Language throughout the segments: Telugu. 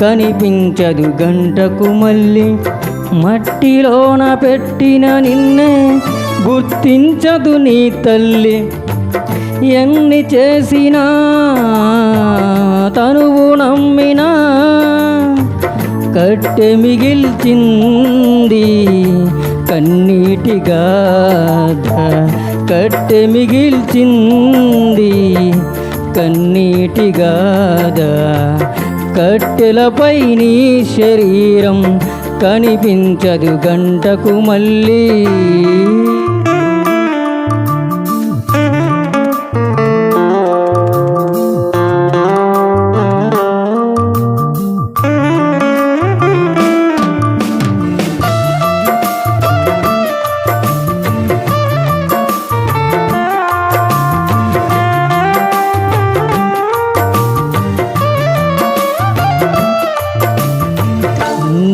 కనిపించదు గంటకు మళ్ళీ. మట్టిలోన పెట్టిన నిన్నే గుర్తించదు నీ తల్లి. ఎన్ని చేసినా తనువు నమ్మినా కట్టె మిగిల్చింది కన్నీటి గాథ కట్టె మిగిల్చింది కన్నీటి గాథ కట్టెలపై నీ శరీరం కనిపించదు గంటకు మళ్ళీ.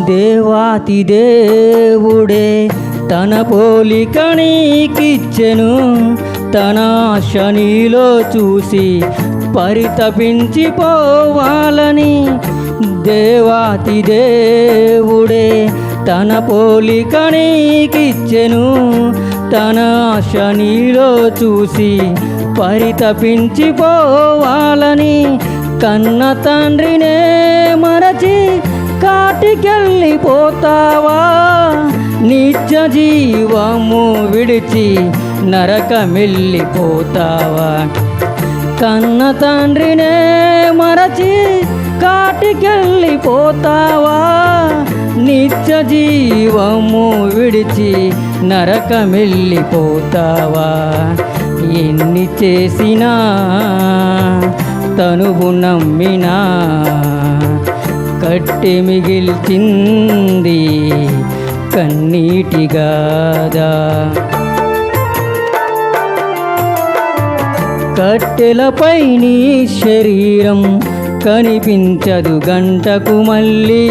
దేవాతి దేవుడే తన పోలిక నీకిచ్చెను. తన శనిలో చూసి పరితపించిపోవాలని దేవాతి దేవుడే తన పోలిక నీకిచ్చెను. తన శనిలో చూసి పరితపించిపోవాలని కన్న తండ్రినే మరచి కాటికెళ్ళిపోతావా? నిత్య జీవము విడిచి నరకమిల్లిపోతావా కన్న తండ్రినే మరచి కాటికెళ్ళిపోతావా? నిత్య జీవము విడిచి నరకమిల్లిపోతావా ఎన్ని చేసినా తనువు నమ్మినా కట్టె మిగిల్చింది కన్నీటి గాదా కట్టెలపై నీ శరీరం కనిపించదు గంటకు మళ్ళీ.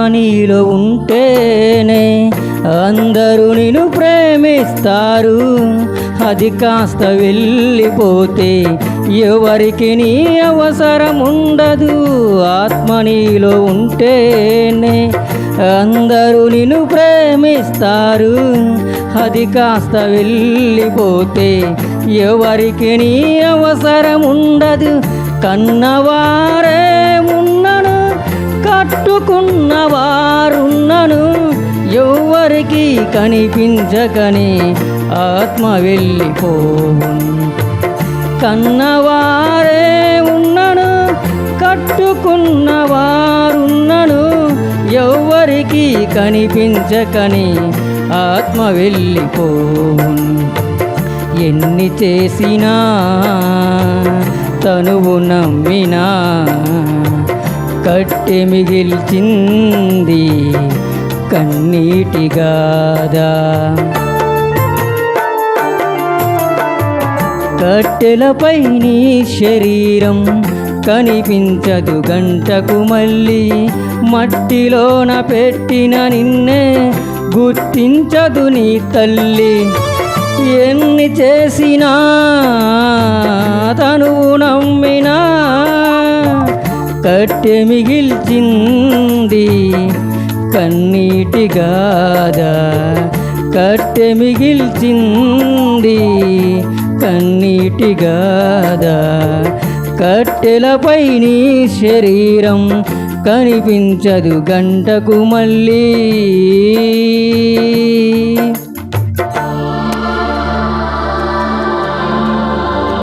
ఆత్మ నీలో ఉంటేనే అందరూ నిన్ను ప్రేమిస్తారు. అది కాస్త వెళ్ళిపోతే ఎవరికి నీ అవసరం ఉండదు ఆత్మ నీలో ఉంటేనే అందరూ నిన్ను ప్రేమిస్తారు. అది కాస్త వెళ్ళిపోతే ఎవరికి నీ అవసరం ఉండదు కన్నవారే పట్టుకున్నవారున్నను. ఎవ్వరికి కనిపించకని ఆత్మ వెళ్ళిపోవును. కన్నవారే ఉన్నను కట్టుకున్నవారున్నను. ఎవ్వరికి కనిపించకని ఆత్మ వెళ్ళిపోవును. ఎన్ని చేసినా తనువు నమ్మినా కట్టె మిగిల్చింది కన్నీటి గాదా కట్టెలపై నీ శరీరం కనిపించదు గంటకు మళ్ళీ. మట్టిలోన పెట్టిన నిన్నే గుర్తించదు నీ తల్లి. ఎన్ని చేసినా తనువు కట్టె మిగిల్చింది కన్నీటి గాథ కట్టె మిగిల్చింది కన్నీటి గాథ కట్టెలపై నీ శరీరం కనిపించదు గంటకు మళ్ళీ.